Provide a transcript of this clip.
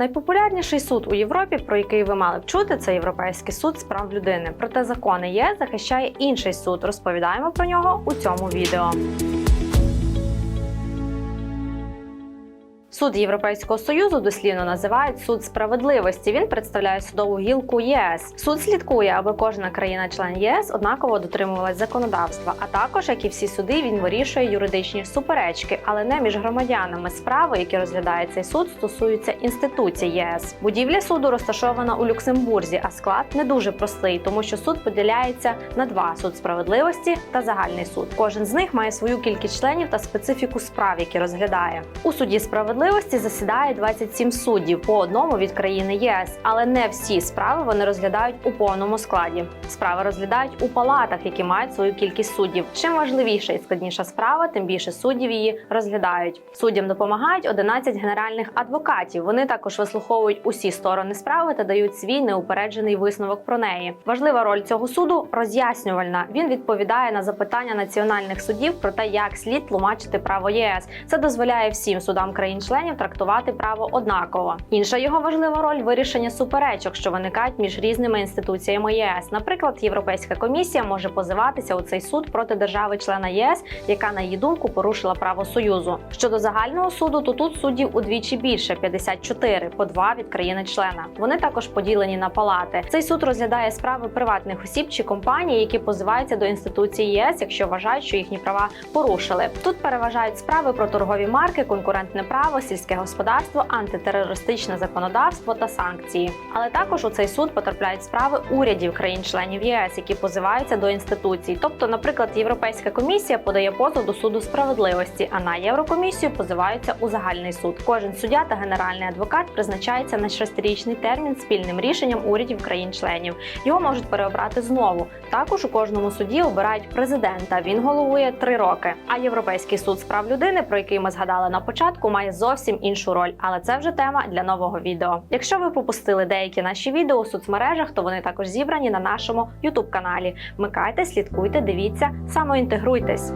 Найпопулярніший суд у Європі, про який ви мали б чути, це Європейський суд з прав людини. Проте закони ЄС захищає інший суд. Розповідаємо про нього у цьому відео. Суд Європейського союзу дослівно називають суд справедливості. Він представляє судову гілку ЄС. Суд слідкує, аби кожна країна-член ЄС однаково дотримувалась законодавства. А також, як і всі суди, він вирішує юридичні суперечки, але не між громадянами. Справи, які розглядає цей суд, стосуються інституцій єС. Будівля суду розташована у Люксембурзі, а склад не дуже простий, тому що суд поділяється на два: суд справедливості та загальний суд. Кожен з них має свою кількість членів та специфіку справ, які розглядає. У суді справедливості засідає 27 суддів по одному від країни ЄС, але не всі справи вони розглядають у повному складі. Справи розглядають у палатах, які мають свою кількість суддів. Чим важливіша і складніша справа, тим більше суддів її розглядають. Суддям допомагають 11 генеральних адвокатів. Вони також вислуховують усі сторони справи та дають свій неупереджений висновок про неї. Важлива роль цього суду роз'яснювальна. Він відповідає на запитання національних судів про те, як слід тлумачити право ЄС. Це дозволяє всім судам країн-членів трактувати право однаково. Інша його важлива роль вирішення суперечок, що виникають між різними інституціями ЄС. Наприклад, Європейська комісія може позиватися у цей суд проти держави-члена ЄС, яка на її думку порушила право союзу. Щодо загального суду, то тут суддів удвічі більше 54, по два від країни-члена. Вони також поділені на палати. Цей суд розглядає справи приватних осіб чи компаній, які позиваються до інституції ЄС, якщо вважають, що їхні права порушили. Тут переважають справи про торгові марки, конкурентне право, сільське господарство, антитерористичне законодавство та санкції. Але також у цей суд потрапляють справи урядів країн-членів ЄС, які позиваються до інституцій. Тобто, наприклад, Європейська комісія подає позов до суду справедливості, а на Єврокомісію позиваються у загальний суд. Кожен суддя та генеральний адвокат призначається на шестирічний термін спільним рішенням урядів країн-членів. Його можуть переобрати знову. Також у кожному суді обирають президента. Він головує три роки. А Європейський суд з прав людини, про який ми згадали на початку, має зовсім іншу роль. Але це вже тема для нового відео. Якщо ви пропустили деякі наші відео у соцмережах, то вони також зібрані на нашому youtube каналі. Вмикайте, слідкуйте, дивіться, самоінтегруйтесь.